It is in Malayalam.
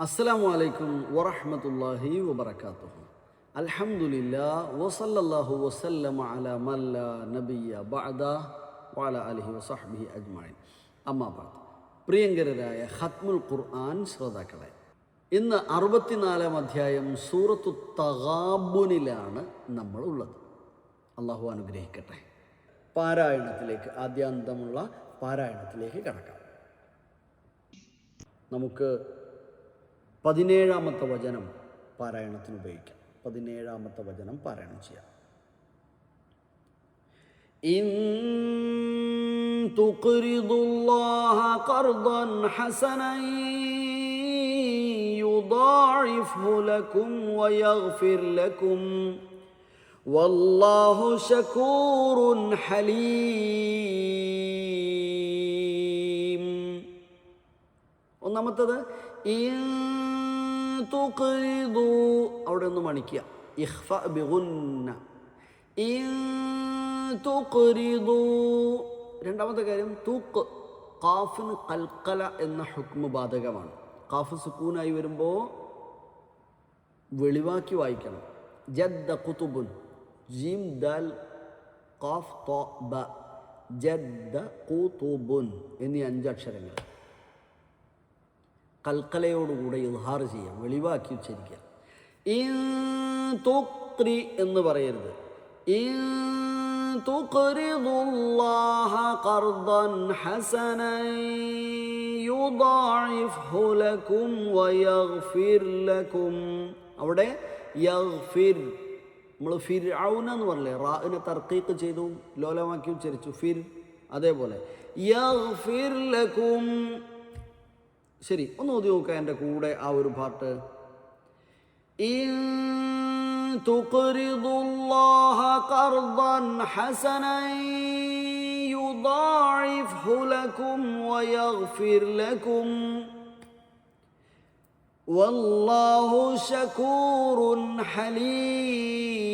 അസ്സലാമു അലൈക്കും വറഹ്മത്തുള്ളാഹി വബറകാതുഹു അൽഹംദുലില്ലാ വസല്ലല്ലാഹു വസല്ലമ അല മല്ല നബിയ ബഅദ വഅല അലിഹി വസഹ്ബിഹി അജ്മഈൻ. അമ്മാ ബഅദ്. പ്രിയങ്കരരായ ഖത്മുൽ ഖുർആൻ ശ്രോതാക്കളെ ഇന്ന് അറുപത്തിനാലാം അധ്യായം സൂറത്തു തഗാബുനിലാണ് നമ്മൾ ഉള്ളത് അള്ളാഹു അനുഗ്രഹിക്കട്ടെ. പാരായണത്തിലേക്ക് ആദ്യാന്തമുള്ള പാരായണത്തിലേക്ക് കടക്കാം. നമുക്ക് പതിനേഴാമത്തെ വചനം പാരായണത്തിന് ഉപയോഗിക്കാം പതിനേഴാമത്തെ വചനം പാരായണം ചെയ്യാം إن تقرضوا الله قرضا حسنا يضاعفه لكم ويغفر لكم والله شكور حليم ഒന്നാമത്തത് ഇൻ തുഖ്രിദു അവിടെ ഒന്ന് മണിക്കുക ഇഖ്ഫ ബിഗുന്ന. രണ്ടാമത്തെ കാര്യം തൂക്ക്. കാഫിന് കൽക്കല എന്ന ഹുക്മ ബാധകമാണ്. കാഫ് സുക്കൂനായി വരുമ്പോൾ വെളിവാക്കി വായിക്കണം. ജദ്ദ കുത്തുബുൻ ജീം ദൽ കാഫ് തോ ബ. ജദ്ദ കുത്തുബുൻ എന്നീ അഞ്ചക്ഷരങ്ങൾ കൽക്കലയോടുകൂടെ ഇൽഹാർ ചെയ്യാം വെളിവാക്കി ഉച്ചരിക്കാം തൂക്രി എന്ന് പറയരുത്. അവിടെ നമ്മൾ ഫിർ ഔന എന്ന് പറഞ്ഞില്ലേ? റാഇനെ തർക്കീക്ക് ചെയ്തു ലോലമാക്കി ഉച്ചരിച്ചു ഫിർ അതേപോലെ. യഗ്ഫിർ ലക്കും ശരി ഒന്ന് ഓതി നോക്കാം എൻ്റെ കൂടെ ആ ഒരു പാട്ട് إن تقرضوا الله قرضا حسنا يضاعفه لكم ويغفر لكم والله شكور حليم